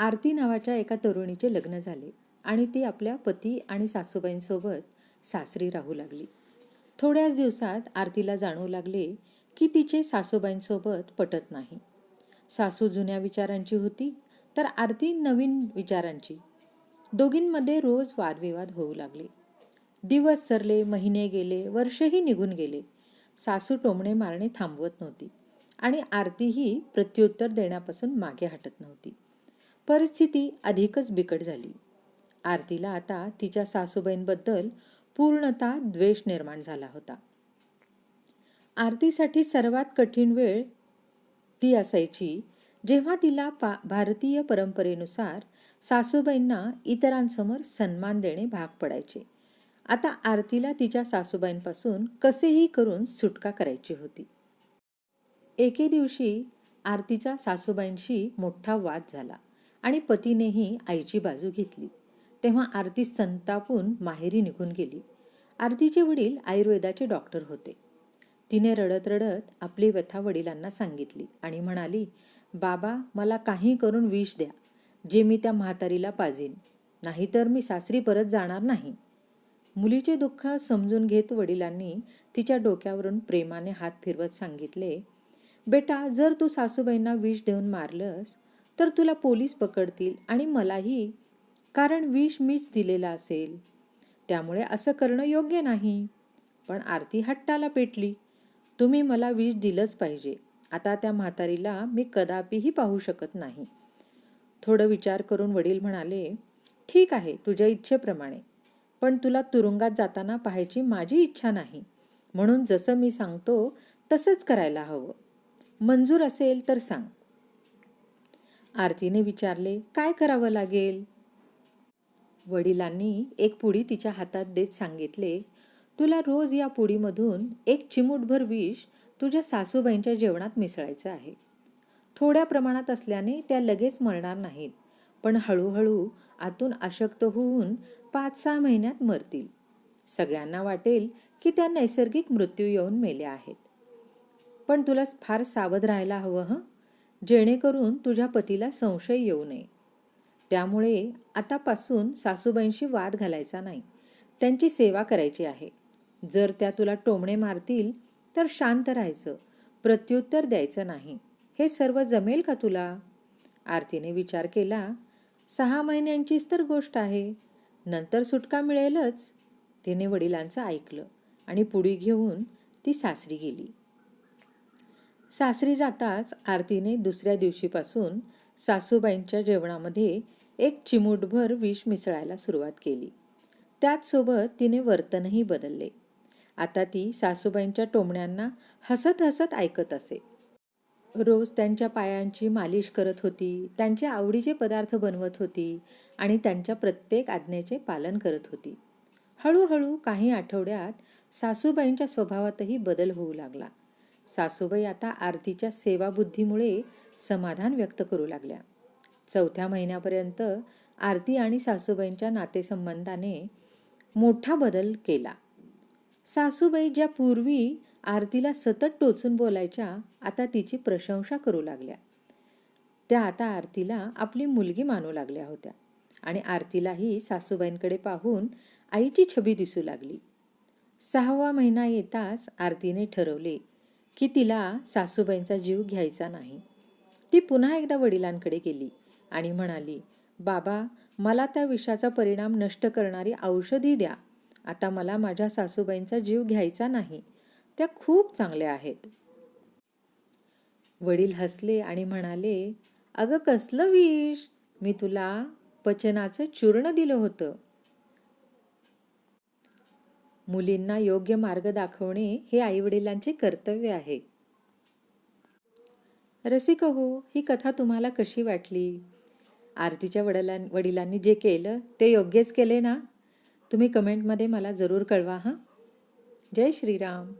आरती नावाच्या एका तरुणीचे लग्न झाले आणि ती आपल्या पती आणि सासूबाईंसोबत सासरी राहू लागली. थोड्याच दिवसात आरतीला जाणवू लागले की तिचे सासूबाईंसोबत पटत नाही. सासू जुन्या विचारांची होती तर आरती नवीन विचारांची. दोघींमध्ये रोज वादविवाद होऊ लागले. दिवस सरले महिने गेले वर्षही निघून गेले. सासू टोमणे मारणे थांबवत नव्हती आणि आरतीही प्रत्युत्तर देण्यापासून मागे हटत नव्हती. परिस्थिती अधिकच बिकट झाली. आरतीला आता तिच्या सासूबाईंबद्दल पूर्णतः द्वेष निर्माण झाला होता. आरतीसाठी सर्वात कठीण वेळ ती असायची जेव्हा तिला पा भारतीय परंपरेनुसार सासूबाईंना इतरांसमोर सन्मान देणे भाग पडायचे. आता आरतीला तिच्या सासूबाईंपासून कसेही करून सुटका करायची होती. एके दिवशी आरतीचा सासूबाईंशी मोठा वाद झाला. आणि पतीनेही आईची बाजू घेतली. तेव्हा आरती संतापून माहेरी निघून गेली. आरतीचे वडील आयुर्वेदाचे डॉक्टर होते. तिने रडत रडत आपली व्यथा वडिलांना सांगितली आणि म्हणाली बाबा मला काही करून विष द्या. जे मी त्या म्हातारीला पाजीन. नाहीतर मी सासरी परत जाणार नाही. मुलीचे दुःख समजून घेत वडिलांनी तिच्या डोक्यावरून प्रेमाने हात फिरवत सांगितले बेटा जर तू सासूबाईंना विष देऊन मारलंस तर तुला पोलीस पकडतील आणि मलाही कारण विष मीच दिलेलं असेल. त्यामुळे असं करणं योग्य नाही. पण आरती हट्टाला पेटली. तुम्ही मला विष दिलंच पाहिजे. आता त्या म्हातारीला मी कदापिही पाहू शकत नाही. थोडं विचार करून वडील म्हणाले ठीक आहे तुझ्या इच्छेप्रमाणे. पण तुला तुरुंगात जाताना पाहायची माझी इच्छा नाही. म्हणून जसं मी सांगतो तसंच करायला हवं. मंजूर असेल तर सांग. आरतीने विचारले काय करावं लागेल? वडिलांनी एक पुडी तिच्या हातात देत सांगितले तुला रोज या पुडीमधून एक चिमूटभर विष तुझ्या सासूबाईंच्या जेवणात मिसळायचं आहे. थोड्या प्रमाणात असल्याने त्या लगेच मरणार नाहीत पण हळूहळू आतून अशक्त होऊन पाच सहा महिन्यात मरतील. सगळ्यांना वाटेल की त्या नैसर्गिक मृत्यू येऊन मेल्या आहेत. पण तुला फार सावध राहायला हवं हं? जेणेकरून तुझ्या पतीला संशय येऊ नये. त्यामुळे आतापासून सासूबाईंशी वाद घालायचा नाही. त्यांची सेवा करायची आहे. जर त्या तुला टोमणे मारतील तर शांत राहायचं. प्रत्युत्तर द्यायचं नाही. हे सर्व जमेल का तुला? आरतीने विचार केला सहा महिन्यांचीच तर गोष्ट आहे. नंतर सुटका मिळेलच. तिने वडिलांचं ऐकलं आणि पुढी घेऊन ती सासरी गेली. सासरी जाताच आरतीने दुसऱ्या दिवशीपासून सासूबाईंच्या जेवणामध्ये एक चिमूटभर विष मिसळायला सुरुवात केली. त्याचसोबत तिने वर्तनही बदलले. आता ती सासूबाईंच्या टोमण्यांना हसत हसत ऐकत असे. रोज त्यांच्या पायांची मालिश करत होती त्यांचे आवडीचे पदार्थ बनवत होती आणि त्यांच्या प्रत्येक आज्ञेचे पालन करत होती. हळूहळू काही आठवड्यात सासूबाईंच्या स्वभावातही बदल होऊ लागला. सासूबाई आता आरतीच्या सेवाबुद्धीमुळे समाधान व्यक्त करू लागल्या. चौथ्या महिन्यापर्यंत आरती आणि सासूबाईंच्या नातेसंबंधाने मोठा बदल केला. सासूबाई ज्या पूर्वी आरतीला सतत टोचून बोलायच्या आता तिची प्रशंसा करू लागल्या. त्या आता आरतीला आपली मुलगी मानू लागल्या होत्या आणि आरतीलाही सासूबाईंकडे पाहून आईची छबी दिसू लागली. सहावा महिना येताच आरतीने ठरवले की तिला सासूबाईंचा जीव घ्यायचा नाही. ती पुन्हा एकदा वडिलांकडे गेली आणि म्हणाली बाबा मला त्या विषाचा परिणाम नष्ट करणारी औषधी द्या. आता मला माझ्या सासूबाईंचा जीव घ्यायचा नाही. त्या खूप चांगल्या आहेत. वडील हसले आणि म्हणाले अगं कसलं विष? मी तुला पचनाचं चूर्ण दिलं होतं. मुलींना योग्य मार्ग दाखवणे हे आईवडिलांचे कर्तव्य आहे. रसिक हो ही कथा तुम्हाला कशी वाटली? आरतीच्या वडिलां वडिलांनी जे केलं ते योग्यच केले ना? तुम्ही कमेंटमध्ये मला जरूर कळवा हां? जय श्रीराम.